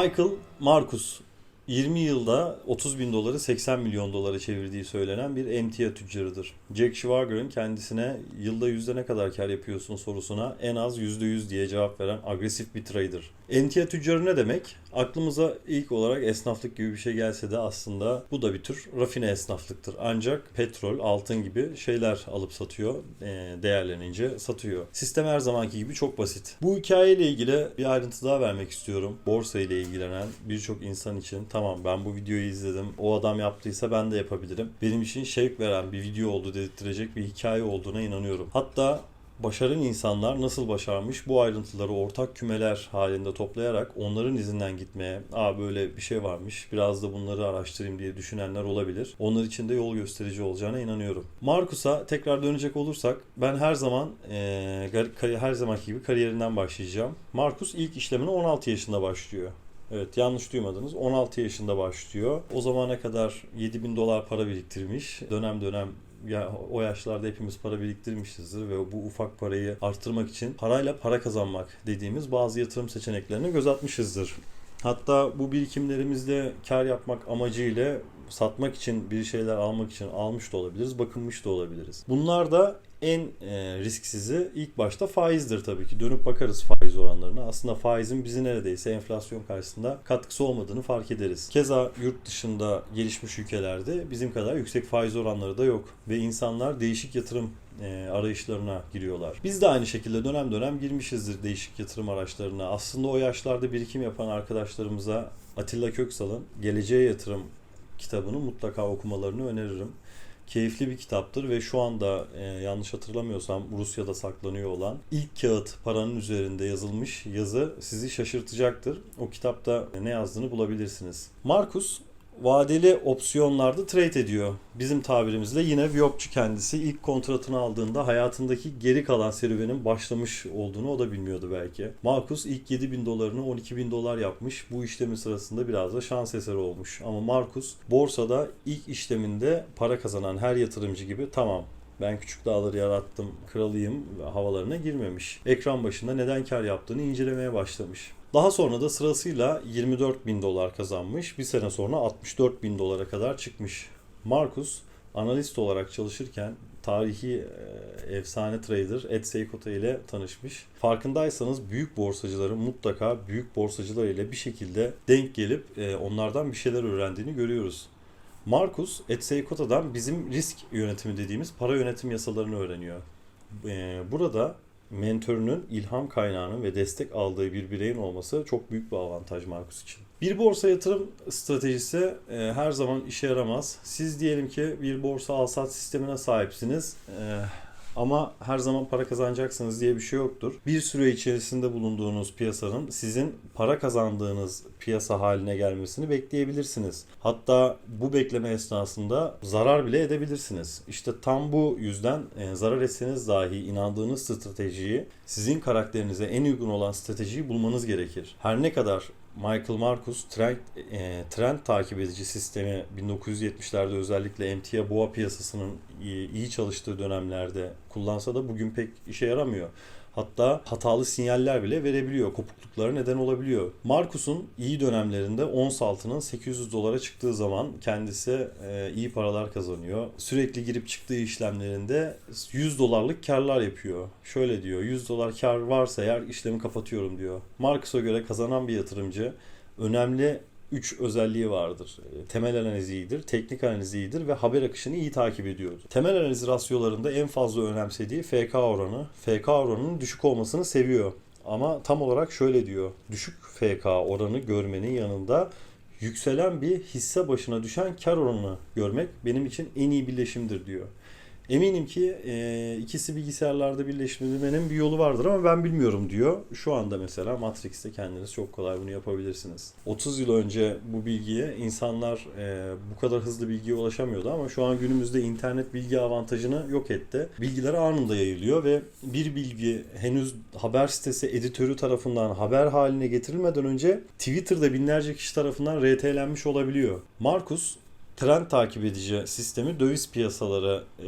Michael Marcus 20 yılda 30 bin doları 80 milyon dolara çevirdiği söylenen bir emtia tüccarıdır. Jack Schwager'ın kendisine yılda yüzde ne kadar kar yapıyorsun sorusuna en az yüzde yüz diye cevap veren agresif bir trader. Emtia tüccarı ne demek? Aklımıza ilk olarak esnaflık gibi bir şey gelse de aslında bu da bir tür rafine esnaflıktır. Ancak petrol, altın gibi şeyler alıp satıyor, e, değerlenince satıyor. Sistem her zamanki gibi çok basit. Bu hikayeyle ilgili bir ayrıntı daha vermek istiyorum. Borsa ile ilgilenen birçok insan için tamam ben bu videoyu izledim, o adam yaptıysa ben de yapabilirim. Benim için şevk veren bir video oldu dedirtecek bir hikaye olduğuna inanıyorum. Hatta başaran insanlar nasıl başarmış bu ayrıntıları ortak kümeler halinde toplayarak onların izinden gitmeye aa böyle bir şey varmış biraz da bunları araştırayım diye düşünenler olabilir. Onlar için de yol gösterici olacağına inanıyorum. Markus'a tekrar dönecek olursak ben her zaman gar- her zamanki gibi kariyerinden başlayacağım. Markus ilk işlemine 16 yaşında başlıyor. Evet yanlış duymadınız. 16 yaşında başlıyor. O zamana kadar 7000 dolar para biriktirmiş. Dönem dönem ya o yaşlarda hepimiz para biriktirmişizdir ve bu ufak parayı arttırmak için parayla para kazanmak dediğimiz bazı yatırım seçeneklerine göz atmışızdır. Hatta bu birikimlerimizde kar yapmak amacıyla satmak için bir şeyler almak için almış da olabiliriz, bakınmış da olabiliriz. Bunlar da en e, risksizi ilk başta faizdir tabii ki. Dönüp bakarız faiz oranlarına. Aslında faizin bizi neredeyse enflasyon karşısında katkısı olmadığını fark ederiz. Keza yurt dışında gelişmiş ülkelerde bizim kadar yüksek faiz oranları da yok. Ve insanlar değişik yatırım e, arayışlarına giriyorlar. Biz de aynı şekilde dönem dönem girmişizdir değişik yatırım araçlarına. Aslında o yaşlarda birikim yapan arkadaşlarımıza Atilla Köksal'ın Geleceğe Yatırım kitabını mutlaka okumalarını öneririm. Keyifli bir kitaptır ve şu anda e, yanlış hatırlamıyorsam Rusya'da saklanıyor olan ilk kağıt paranın üzerinde yazılmış yazı sizi şaşırtacaktır. O kitapta ne yazdığını bulabilirsiniz. Markus vadeli opsiyonlarda trade ediyor. Bizim tabirimizle yine Viyopçu kendisi ilk kontratını aldığında hayatındaki geri kalan serüvenin başlamış olduğunu o da bilmiyordu belki. Markus ilk 7 bin dolarını 12 bin dolar yapmış. Bu işlemin sırasında biraz da şans eseri olmuş. Ama Markus borsada ilk işleminde para kazanan her yatırımcı gibi tamam ben küçük dağları yarattım, kralıyım havalarına girmemiş. Ekran başında neden kar yaptığını incelemeye başlamış. Daha sonra da sırasıyla 24 bin dolar kazanmış. Bir sene sonra 64 bin dolara kadar çıkmış. Marcus analist olarak çalışırken tarihi e, efsane trader Ed Seykota ile tanışmış. Farkındaysanız büyük borsacıların mutlaka büyük borsacılar ile bir şekilde denk gelip e, onlardan bir şeyler öğrendiğini görüyoruz. Marcus Ed Seykota'dan bizim risk yönetimi dediğimiz para yönetim yasalarını öğreniyor. E, burada mentörünün ilham kaynağının ve destek aldığı bir bireyin olması çok büyük bir avantaj Markus için. Bir borsa yatırım stratejisi e, her zaman işe yaramaz. Siz diyelim ki bir borsa alsat sistemine sahipsiniz. E, ama her zaman para kazanacaksınız diye bir şey yoktur. Bir süre içerisinde bulunduğunuz piyasanın sizin para kazandığınız piyasa haline gelmesini bekleyebilirsiniz. Hatta bu bekleme esnasında zarar bile edebilirsiniz. İşte tam bu yüzden e, zarar etseniz dahi inandığınız stratejiyi, sizin karakterinize en uygun olan stratejiyi bulmanız gerekir. Her ne kadar Michael Marcus trend, e, trend takip edici sistemi 1970'lerde özellikle emtia boğa piyasasının iyi, iyi çalıştığı dönemlerde kullansa da bugün pek işe yaramıyor. Hatta hatalı sinyaller bile verebiliyor. Kopukluklara neden olabiliyor. Marcus'un iyi dönemlerinde ons altının 800 dolara çıktığı zaman kendisi e, iyi paralar kazanıyor. Sürekli girip çıktığı işlemlerinde 100 dolarlık karlar yapıyor. Şöyle diyor 100 dolar kar varsa eğer işlemi kapatıyorum diyor. Marcus'a göre kazanan bir yatırımcı önemli 3 özelliği vardır. E, Temel analizi iyidir, teknik analizi iyidir ve haber akışını iyi takip ediyordur. Temel analiz rasyolarında en fazla önemsediği FK oranı. FK oranının düşük olmasını seviyor. Ama tam olarak şöyle diyor. Düşük FK oranı görmenin yanında yükselen bir hisse başına düşen kar oranını görmek benim için en iyi birleşimdir diyor. Eminim ki e, ikisi bilgisayarlarda birleşmenin bir yolu vardır ama ben bilmiyorum diyor. Şu anda mesela Matrix'te kendiniz çok kolay bunu yapabilirsiniz. 30 yıl önce bu bilgiye insanlar e, bu kadar hızlı bilgiye ulaşamıyordu ama şu an günümüzde internet bilgi avantajını yok etti. Bilgiler anında yayılıyor ve bir bilgi henüz haber sitesi editörü tarafından haber haline getirilmeden önce Twitter'da binlerce kişi tarafından RT'lenmiş olabiliyor. Markus trend takip edici sistemi döviz piyasaları e,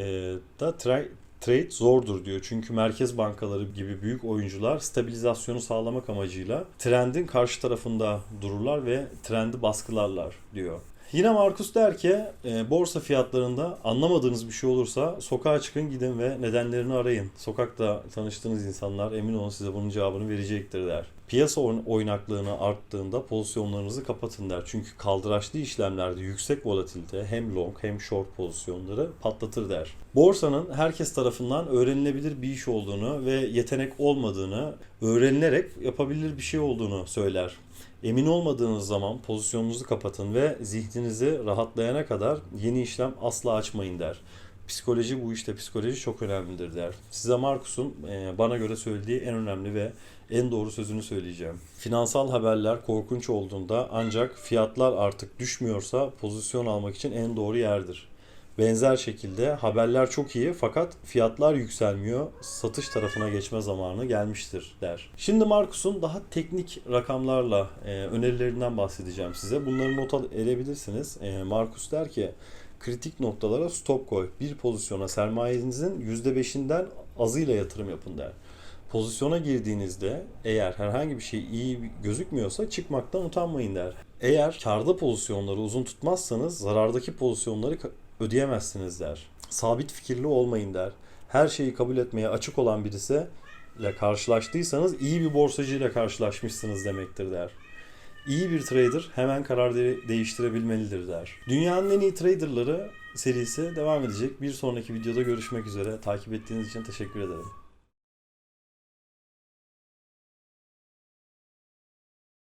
da tre- trade zordur diyor. Çünkü merkez bankaları gibi büyük oyuncular stabilizasyonu sağlamak amacıyla trendin karşı tarafında dururlar ve trendi baskılarlar diyor. Yine Markus der ki e, borsa fiyatlarında anlamadığınız bir şey olursa sokağa çıkın gidin ve nedenlerini arayın. Sokakta tanıştığınız insanlar emin olun size bunun cevabını verecektir der. Piyasa oyn- oynaklığını arttığında pozisyonlarınızı kapatın der. Çünkü kaldıraçlı işlemlerde yüksek volatilite hem long hem short pozisyonları patlatır der. Borsanın herkes tarafından öğrenilebilir bir iş olduğunu ve yetenek olmadığını öğrenilerek yapabilir bir şey olduğunu söyler. Emin olmadığınız zaman pozisyonunuzu kapatın ve zihninizi rahatlayana kadar yeni işlem asla açmayın der. Psikoloji bu işte psikoloji çok önemlidir der. Size Markus'un e, bana göre söylediği en önemli ve en doğru sözünü söyleyeceğim. Finansal haberler korkunç olduğunda ancak fiyatlar artık düşmüyorsa pozisyon almak için en doğru yerdir. Benzer şekilde haberler çok iyi fakat fiyatlar yükselmiyor. Satış tarafına geçme zamanı gelmiştir der. Şimdi Markus'un daha teknik rakamlarla e, önerilerinden bahsedeceğim size. Bunları not edebilirsiniz. E, Markus der ki kritik noktalara stop koy. Bir pozisyona sermayenizin %5'inden azıyla yatırım yapın der. Pozisyona girdiğinizde eğer herhangi bir şey iyi gözükmüyorsa çıkmaktan utanmayın der. Eğer karda pozisyonları uzun tutmazsanız zarardaki pozisyonları ödeyemezsiniz der. Sabit fikirli olmayın der. Her şeyi kabul etmeye açık olan birisi ile karşılaştıysanız iyi bir borsacıyla karşılaşmışsınız demektir der. İyi bir trader hemen karar de- değiştirebilmelidir der. Dünyanın en iyi traderları serisi devam edecek. Bir sonraki videoda görüşmek üzere. Takip ettiğiniz için teşekkür ederim.